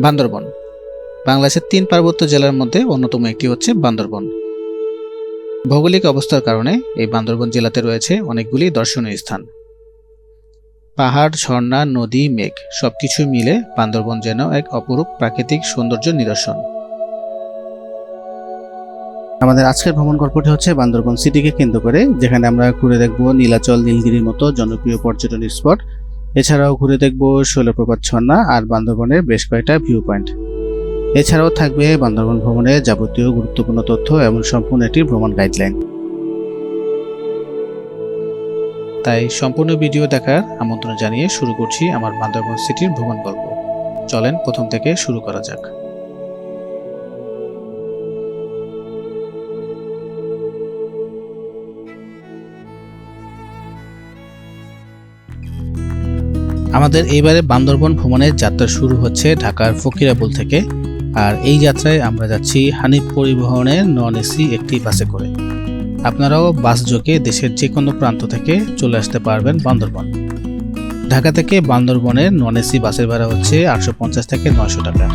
বান্দরবন। বাংলাদেশের তিন পার্বত্য জেলার মধ্যে অন্যতম একটি হচ্ছে বান্দরবন। ভৌগোলিক অবস্থার কারণে এই বান্দরবন জেলাতে রয়েছে অনেকগুলি দর্শনীয় স্থান। পাহাড়, ঝর্ণা, নদী, মেঘ, সবকিছু মিলে বান্দরবন যেন এক অপরূপ প্রাকৃতিক সৌন্দর্য নিদর্শন। আমাদের আজকের ভ্রমণ গল্পটি হচ্ছে বান্দরবন সিটিকে কেন্দ্র করে, যেখানে আমরা ঘুরে দেখব নীলাচল, নীলগিরির মতো জনপ্রিয় পর্যটন স্পট এছাড়াও ঘুরে দেখব শৈলপ্রপাত ঝর্ণা আর বান্দরবনের বেশ কয়েকটা ভিউ পয়েন্ট এছাড়াও থাকবে বান্দরবন ভ্রমণের যাবতীয় গুরুত্বপূর্ণ তথ্য এবং সম্পূর্ণ একটি ভ্রমণ গাইডলাইন তাই সম্পূর্ণ ভিডিও দেখার আমন্ত্রণ জানিয়ে শুরু করছি আমার বান্দরবন সিটির ভ্রমণ গল্প। চলেন প্রথম থেকে শুরু করা যাক। আমাদের এইবারে বান্দরবন ভ্রমণের যাত্রা শুরু হচ্ছে ঢাকার ফকিরাপুল থেকে। আর এই যাত্রায় আমরা যাচ্ছি হানিফ পরিবহনের নন এসি একটি বাসে করে। আপনারাও বাস যোগে দেশের যে কোনো প্রান্ত থেকে চলে আসতে পারবেন বান্দরবন। ঢাকা থেকে বান্দরবনের নন এসি বাসের ভাড়া হচ্ছে আটশো পঞ্চাশ থেকে নয়শো টাকা।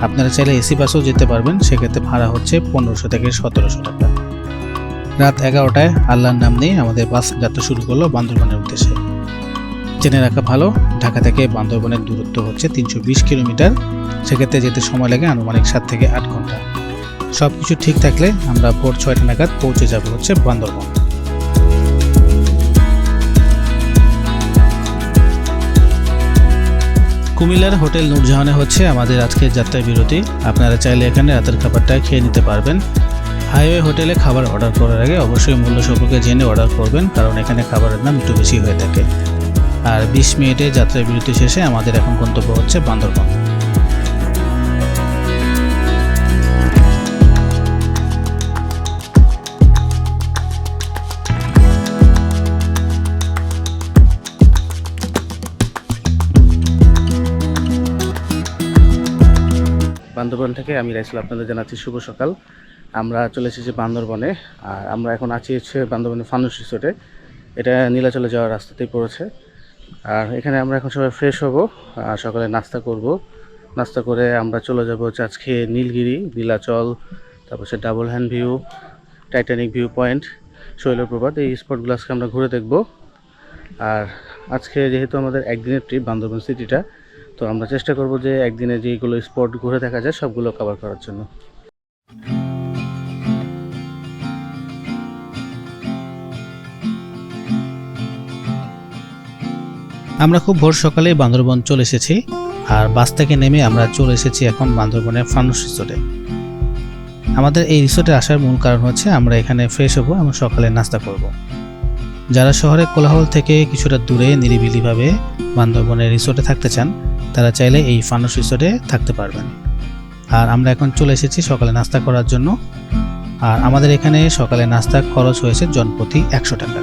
আপনারা চাইলে এসি বাসেও যেতে পারবেন, সেক্ষেত্রে ভাড়া হচ্ছে পনেরোশো থেকে সতেরোশো টাকা। রাত এগারোটায় আল্লাহর নাম নিয়ে আমাদের বাস যাত্রা শুরু করল বান্দরবনের উদ্দেশ্যে। জেনে রাখা ভালো। ঢাকা থেকে বান্দরবনের দূরত্ব হচ্ছে তিনশো বিশ কিলোমিটার। সেক্ষেত্রে যেতে সময় লাগে আনুমানিক সাত থেকে আট ঘণ্টা। সব কিছু ঠিক থাকলে আমরা ভোর ছয়টা নাগাদ পৌঁছে যাব হচ্ছে বান্দরবন। কুমিল্লার হোটেল নূরজাহানে হচ্ছে আমাদের আজকের যাত্রা বিরতি। আপনারা চাইলে এখানে রাতের খাবারটা খেয়ে নিতে পারবেন। হাইওয়ে হোটেলে খাবার অর্ডার করার আগে অবশ্যই মূল্য সম্পর্কে জেনে অর্ডার করবেন, কারণ এখানে খাবারের দাম একটু বেশি হয়ে থাকে। আর বিশ মিনিটে যাত্রা বিরতি শেষে আমাদের এখন গন্তব্য হচ্ছে বান্দরবন। বান্দরবন থেকে আমি রাইসুল আপনাদের জানাচ্ছি শুভ সকাল। আমরা চলে এসেছি বান্দরবনে, আর আমরা এখন আছি হচ্ছে বান্দরবনে ফানুস রিসোর্টে। এটা নীলাচলে যাওয়ার রাস্তাতেই পড়েছে। আর এখানে আমরা এখন সবাই ফ্রেশ হব, আর সকালে নাস্তা করব। নাস্তা করে আমরা চলে যাব হচ্ছে আজকে নীলগিরি, নীলাচল, তারপর সে double hand view Titanic view point Shoilopropat, এই স্পটগুলো আজকে আমরা ঘুরে দেখব। আর আজকে যেহেতু আমাদের একদিনের ট্রিপ বান্দরবন সিটিটা তো আমরা চেষ্টা করব যে একদিনে যেগুলো স্পট ঘুরে দেখা যায়, সবগুলো কভার করার জন্য। আমরা খুব ভোর সকালেই বান্দরবন চলে এসেছি, আর বাস থেকে নেমে আমরা চলে এসেছি এখন বান্দরবনের ফানুস রিসোর্টে। আমাদের এই রিসোর্টে আসার মূল কারণ হচ্ছে আমরা এখানে ফ্রেশ হব এবং সকালে নাস্তা করব। যারা শহরের কোলাহল থেকে কিছুটা দূরে, নিরিবিলিভাবে বান্দরবনের রিসোর্টে থাকতে চান, তারা চাইলে এই ফানুস রিসোর্টে থাকতে পারবেন। আর আমরা এখন চলে এসেছি সকালে নাস্তা করার জন্য। আর আমাদের এখানে সকালে নাস্তা খরচ হয়েছে জনপ্রতি একশো টাকা।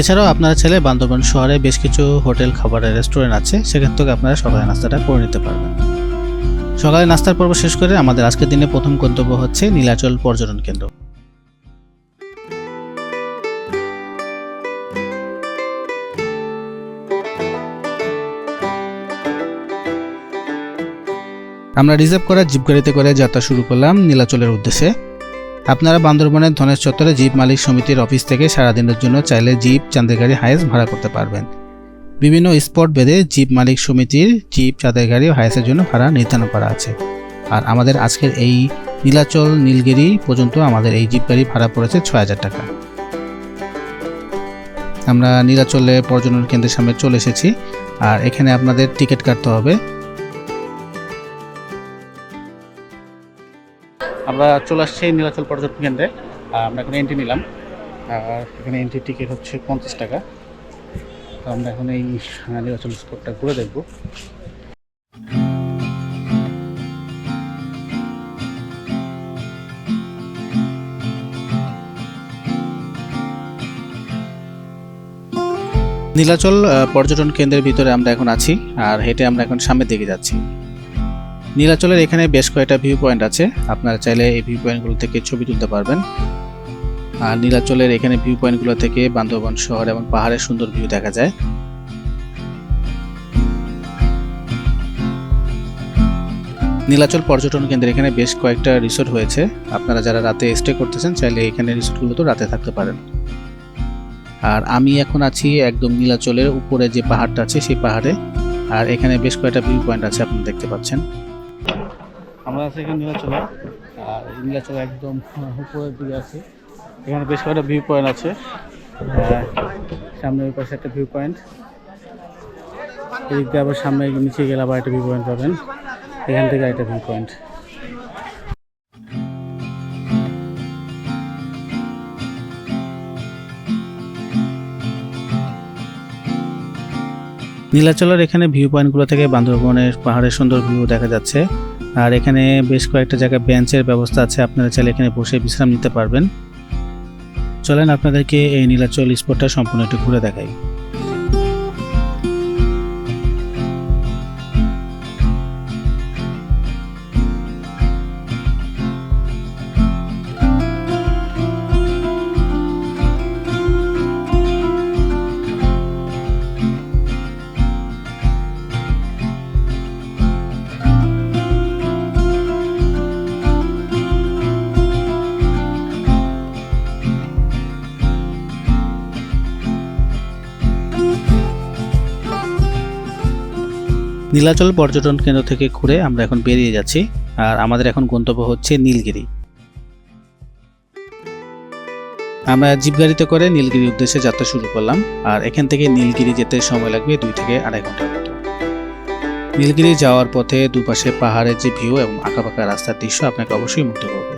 এছাড়াও আপনারা ছেলে বান্দরবান শহরে বেশ কিছু হোটেল, খাবারের রেস্টুরেন্ট আছে, সেখান থেকে আপনারা সকালে নাস্তাটা করে নিতে পারবেন। সকালে নাস্তার পর্ব শেষ করে আমাদের আজকের দিনে প্রথম গন্তব্য হচ্ছে নীলাচল পর্যটন কেন্দ্র। আমরা রিজার্ভ করা জিপ গাড়িতে করে যাত্রা শুরু করলাম নীলাচলের উদ্দেশ্যে। আপনারা বান্দরবনের ধনেশ চত্বরে জিপ মালিক সমিতির অফিস থেকে সারাদিনের জন্য চাইলে জিপ চাঁদের গাড়ি হায়েস ভাড়া করতে পারবেন। বিভিন্ন স্পট বেঁধে জিপ মালিক সমিতির জিপ চাঁদের গাড়ি হায়েসের জন্য ভাড়া নির্ধারণ করা আছে। আর আমাদের আজকের এই নীলাচল, নীলগিরি পর্যন্ত আমাদের এই জিপ গাড়ি ভাড়া পড়েছে ছয় হাজার টাকা। আমরা নীলাচলে পর্যটন কেন্দ্রের সামনে চলে এসেছি। আর এখানে আপনাদের টিকিট কাটতে হবে। আমরা চলে আসছি নীলাচল পর্যটন কেন্দ্রে। আমরা এখন এন্ট্রি নিলাম। আর এখানে এন্ট্রি টিকিট হচ্ছে পঞ্চাশ টাকা। তো আমরা এখন এই নীলাচল স্পটটা ঘুরে দেখব। নীলাচল পর্যটন কেন্দ্রের ভিতরে আমরা এখন আছি। আর হেঁটে আমরা এখন সামনের দিকে যাচ্ছি। নীলাচলের এখানে বেশ কয়েকটা ভিউ পয়েন্ট আছে। আপনারা চাইলে এই ভিউ পয়েন্টগুলো থেকে ছবি তুলতে পারবেন। আর নীলাচলের এখানে ভিউ পয়েন্টগুলো থেকে বান্দরবন শহর এবং পাহাড়ের সুন্দর ভিউ দেখা যায়। নীলাচল পর্যটন কেন্দ্রে এখানে বেশ কয়েকটা রিসোর্ট হয়েছে। আপনারা যারা রাতে স্টে করতেছেন, চাইলে এখানে রিসোর্টগুলোতে রাতে থাকতে পারেন। আর আমি এখন আছি একদম নীলাচলের উপরে যে পাহাড়টা আছে, সেই পাহাড়ে। আর এখানে বেশ কয়েকটা ভিউ পয়েন্ট আছে, আপনি দেখতে পাচ্ছেন। আমরা আছি এখানে নীলাচলা, আর নীলাচল একদম উপরের দিকে আছে। এখানে বেশ কয়েকটা ভিউ পয়েন্ট আছে। আর সামনে ওই পাশে একটা ভিউ পয়েন্ট এদিক দিয়ে আবার সামনে নিচে গেলে আবার একটা ভিউ পয়েন্ট পাবেন। এখান থেকে একটা ভিউ পয়েন্ট নীলাচলের এখানে ভিউ পয়েন্টগুলো থেকে বান্দরবনের পাহাড়ের সুন্দর ভিউ দেখা যাচ্ছে। আর এখানে বেশ কয়েকটা জায়গায় বেঞ্চের ব্যবস্থা আছে, আপনারা চাইলে এখানে বসে বিশ্রাম নিতে পারবেন। চলেন আপনাদেরকে এই নীলাচল স্পটটা সম্পূর্ণ একটু ঘুরে দেখাই। নীলাচল পর্যটন কেন্দ্র থেকে ঘুরে আমরা এখন বেরিয়ে যাচ্ছি, আর আমাদের এখন গন্তব্য হচ্ছে নীলগিরি। আমরা জিপ গাড়িতে করে নীলগিরির উদ্দেশ্যে যাত্রা শুরু করলাম, আর এখান থেকে নীলগিরি যেতে সময় লাগবে দুই থেকে আড়াই ঘণ্টার মতো। নীলগিরি যাওয়ার পথে দুপাশে পাহাড়ের যে ভিউ এবং আঁকাবাঁকা রাস্তার দৃশ্য আপনাকে অবশ্যই মুগ্ধ করবে।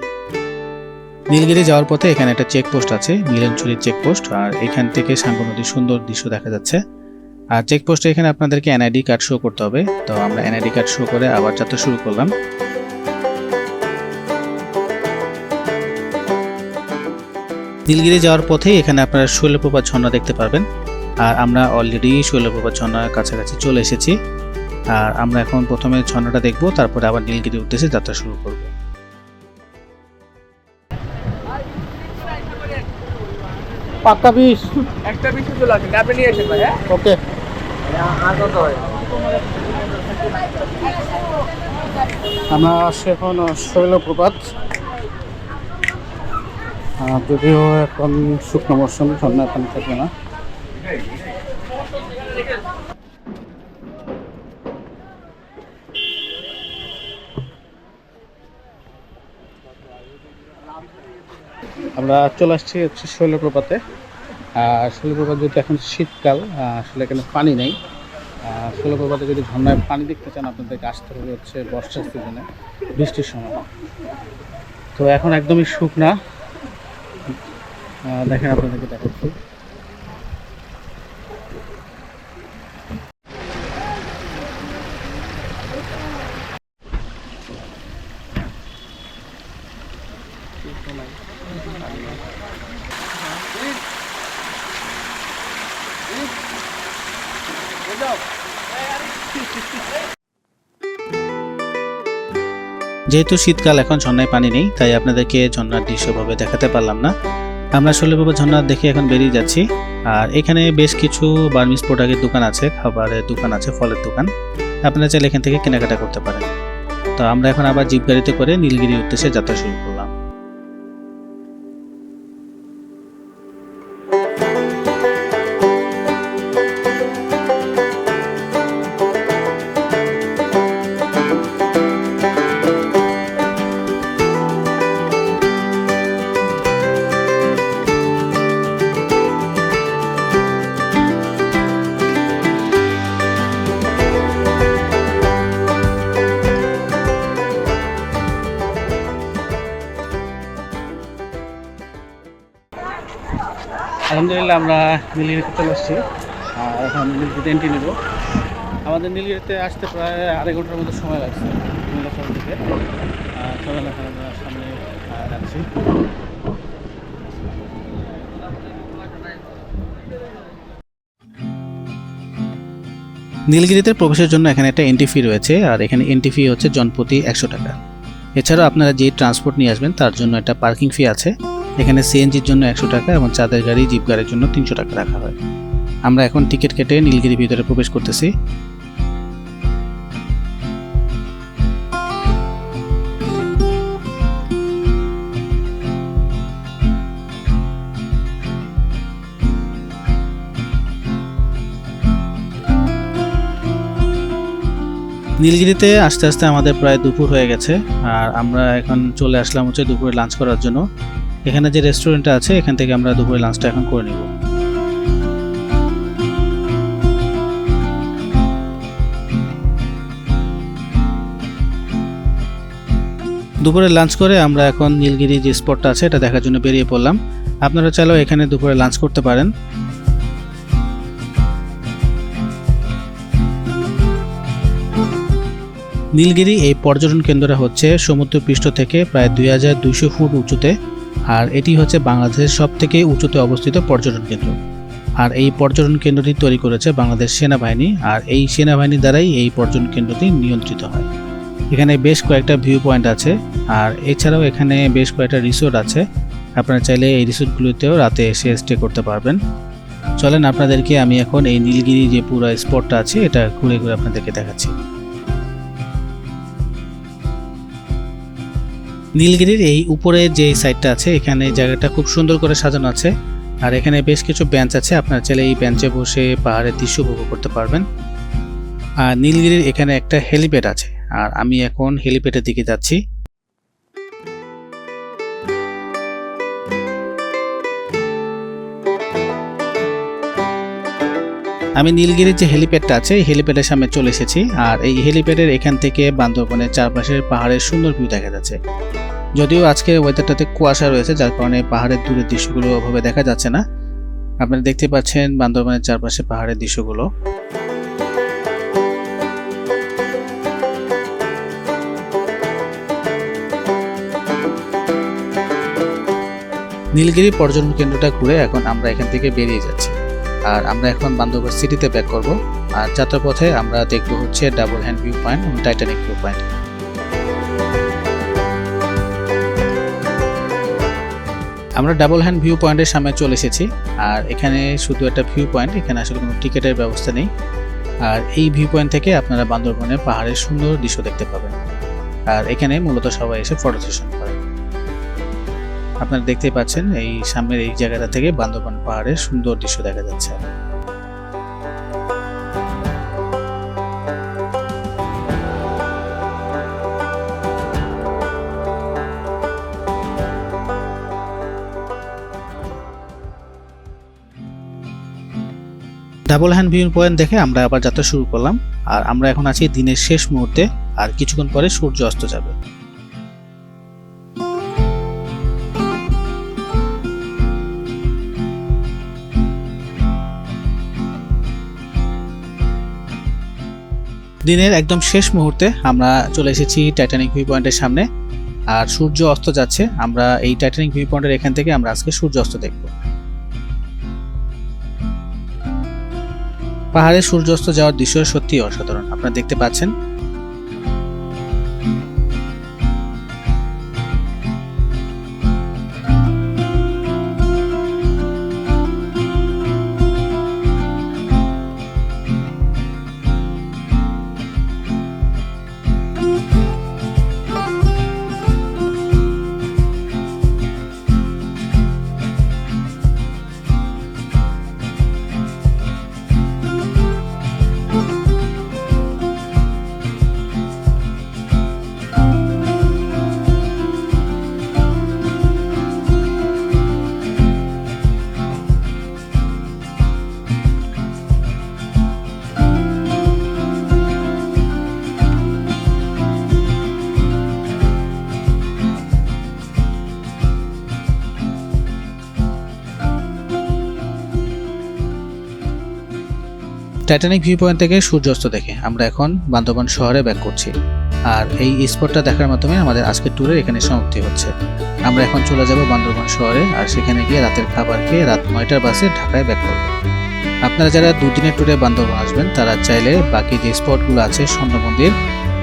নীলগিরি যাওয়ার পথে এখানে একটা চেকপোস্ট আছে, মিলনচুরির চেকপোস্ট আর এখান থেকে সাঙ্গু নদীর সুন্দর দৃশ্য দেখা যাচ্ছে। আর চেকপোস্টে এখানে আপনাদেরকে এনআইডি কার্ড শো করতে হবে। তো আমরা এনআইডি কার্ড শো করে আবার যাত্রা শুরু করলাম। নীলগিরি যাওয়ার পথেই এখানে আপনারা শৈলপ্রপাত ঝর্ণা দেখতে পারবেন। আর আমরা অলরেডি শৈলপ্রপাত ঝর্ণার কাছাকাছি চলে এসেছি। আর আমরা এখন প্রথমে ঝর্ণাটা দেখব তারপরে আবার নীলগিরির উদ্দেশ্যে যাত্রা শুরু করব। পাক্কা বিশ একটা বিশ চলে আসেন আপনি নিয়ে আসেন ভাই হ্যাঁ? ওকে। আমরা আসছি এখন শৈলপ্রপাত। যদিও এখন শুকনো মরশুম, ঝর্ণা পানি থাকবে না। আমরা চলে আসছি হচ্ছে শৈলপ্রপাতে। শৈলপ্রপাত যেহেতু এখন শীতকাল আসলে এখানে পানি নেই। শৈলপ্রপাতে যদি ঝর্ণায় পানি দেখতে চান, আপনাদেরকে আসতে হবে হচ্ছে বর্ষার সিজনে, বৃষ্টির সময়। তো এখন একদমই শুকনা। দেখেন আপনাদেরকে দেখাচ্ছি। যেহেতু শীতকাল এখন ঝর্ণায় পানি নেই, তাই আপনাদেরকে ঝর্ণার দৃশ্যভাবে দেখাতে পারলাম না। আমরা শৈলবাবা ঝর্ণা দেখে এখন বেরিয়ে যাচ্ছি। আর এখানে বেশ কিছু বার্মিস প্রোডাক্টের দোকান আছে, খাবারের দোকান আছে, ফলের দোকান। আপনারা চাইলে এখান থেকে কেনাকাটা করতে পারেন। তো আমরা এখন আবার জিপ গাড়িতে করে নীলগিরি উদ্দেশ্যে যাত্রা শুরু করলাম আলহামদুলিল্লাহ, আমরা নীলগিরিতে চলে আসছি। আর এখন নীলগিরিতে এন্ট্রি নেব। আমাদের নীলগিরিতে আসতে প্রায় আড়াই ঘণ্টার মতো সময় লাগছে নীলাচল থেকে আর চলেন এখন আমরা সামনে যাচ্ছি। নীলগিরিতে প্রবেশের জন্য এখানে একটা এন্ট্রি ফি রয়েছে, আর এখানে এন্ট্রি ফি হচ্ছে জনপ্রতি একশো টাকা। এছাড়াও আপনারা যে ট্রান্সপোর্ট নিয়ে আসবেন, তার জন্য একটা পার্কিং ফি আছে। এখানে সিএনজির জন্য একশো টাকা এবং চাঁদের গাড়ি, জিপ গাড়ির জন্য তিনশো টাকা রাখা হয়। আমরা এখন টিকিট কেটে নীলগিরি ভিতরে প্রবেশ করতেছি। নীলগিরিতে আস্তে আস্তে আমাদের প্রায় দুপুর হয়ে গেছে, আর আমরা এখন চলে আসলাম হচ্ছে দুপুরে লাঞ্চ করার জন্য। এখানে যে রেস্টুরেন্টটা আছে, এখান থেকে আমরা দুপুরে লাঞ্চটা এখন করে নিব। দুপুরে লাঞ্চ করে আমরা এখন নীলগিরি যে স্পটটা আছে, এটা দেখার জন্য বেরিয়ে পড়লাম। আপনারা চাইলেও এখানে দুপুরে লাঞ্চ করতে পারেন। নীলগিরি এই পর্যটন কেন্দ্রটা হচ্ছে সমুদ্রপৃষ্ঠ থেকে প্রায় দুই হাজার দুইশো ফুট উঁচুতে, আর এটি হচ্ছে বাংলাদেশের সব থেকে উঁচুতে অবস্থিত পর্যটন কেন্দ্র। আর এই পর্যটন কেন্দ্রটি তৈরি করেছে বাংলাদেশ সেনাবাহিনী, আর এই সেনাবাহিনীর দ্বারাই এই পর্যটন কেন্দ্রটি নিয়ন্ত্রিত হয়। এখানে বেশ কয়েকটা ভিউ পয়েন্ট আছে, আর এছাড়াও এখানে বেশ কয়েকটা রিসোর্ট আছে। আপনারা চাইলে এই রিসোর্টগুলোতেও রাতে এসে স্টে করতে পারবেন। চলেন আপনাদেরকে আমি এখন এই নীলগিরি যে পুরো স্পটটা আছে, এটা ঘুরে ঘুরে আপনাদেরকে দেখাচ্ছি। নীলগিরির এই উপরে যে সাইডটা আছে, এখানে জায়গাটা খুব সুন্দর করে সাজানো আছে। আর এখানে বেশ কিছু বেঞ্চ আছে, আপনার ছেলে এই বেঞ্চে বসে পাহাড়ের দৃশ্য উপভোগ করতে পারবেন। আর নীলগিরির এখানে একটা হেলিপ্যাড আছে। আর আমি এখন হেলিপ্যাডের দিকে যাচ্ছি। আমি নীলগিরির যে হেলিপ্যাডটা আছে, এই হেলিপ্যাডের সামনে চলে এসেছি। আর এই হেলিপ্যাডের এখান থেকে বান্দরবনের চারপাশের পাহাড়ের সুন্দর ভিউ দেখা যাচ্ছে। যদিও আজকে ওয়েদারটাতে কুয়াশা রয়েছে, যার কারণে পাহাড়ের দূরের দৃশ্যগুলো ওভাবে দেখা যাচ্ছে না। আপনারা দেখতে পাচ্ছেন বান্দরবনের চারপাশে পাহাড়ের দৃশ্যগুলো। নীলগিরি পর্যটন কেন্দ্রটা ঘুরে এখন আমরা এখান থেকে বেরিয়ে যাচ্ছি। আর আমরা এখন বান্দরবান সিটিতে ব্যাক করব। আর যাত্রাপথে আমরা দেখব হচ্ছে ডাবল হ্যান্ড ভিউ পয়েন্ট এবং টাইটানিক ভিউ পয়েন্ট আমরা ডাবল হ্যান্ড ভিউ পয়েন্টের সামনে চলে এসেছি। আর এখানে শুধু একটা ভিউ পয়েন্ট এখানে আসলে কোনো টিকিটের ব্যবস্থা নেই। আর এই ভিউ পয়েন্ট থেকে আপনারা বান্দরবনের পাহাড়ের সুন্দর দৃশ্য দেখতে পাবেন। আর এখানে মূলত সবাই এসে ফটো সেশন করে। আপনারা দেখতেই পাচ্ছেন এই সামনের এই জায়গাটা থেকে বান্দরবান পাহাড়ের সুন্দর দৃশ্য দেখা যাচ্ছে। ডাবল হ্যান্ড ভিউ পয়েন্ট দেখে আমরা আবার যাত্রা শুরু করলাম। আর আমরা এখন আছি দিনের শেষ মুহূর্তে। আর কিছুক্ষণ পরে সূর্য অস্ত যাবে। দিনের একদম শেষ মুহূর্তে আমরা চলে এসেছি টাইটানিক ভিউ পয়েন্টের সামনে। আর সূর্য অস্ত যাচ্ছে, আমরা এই টাইটানিক ভিউ পয়েন্টের এখান থেকে আমরা আজকে সূর্য অস্ত দেখব। পাহাড়ে সূর্যাস্ত যাওয়ার দৃশ্য সত্যি অসাধারণ। আপনারা দেখতে পাচ্ছেন টাইটানিক ভিউ পয়েন্ট থেকে সূর্যাস্ত দেখে আমরা এখন বান্দরবান শহরে ব্যাক করছি। আর এই স্পটটা দেখার মাধ্যমে আমাদের আজকের ট্যুরের এখানে সমাপ্তি হচ্ছে। আমরা এখন চলে যাব বান্দরবান শহরে আর সেখানে গিয়ে রাতের খাবার খেয়ে রাত নয়টার বাসে ঢাকায় ব্যাক করব। আপনারা যারা দুদিনের ট্যুরে বান্দরবান আসবেন, তারা চাইলে বাকি যে স্পটগুলো আছে, স্বর্ণ মন্দির,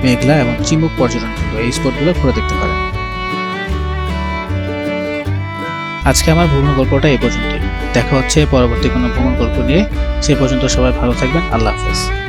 মেঘলা এবং চিমুক পর্যটন কেন্দ্র, এই স্পটগুলো ঘুরে দেখতে পারেন। আজকে আমার ভ্রমণ গল্পটা এই পর্যন্তই। দেখা হচ্ছে পরবর্তী কোনো ভ্রমণ গল্প নিয়ে। সে পর্যন্ত সবাই ভালো থাকবেন। আল্লাহ হাফেজ।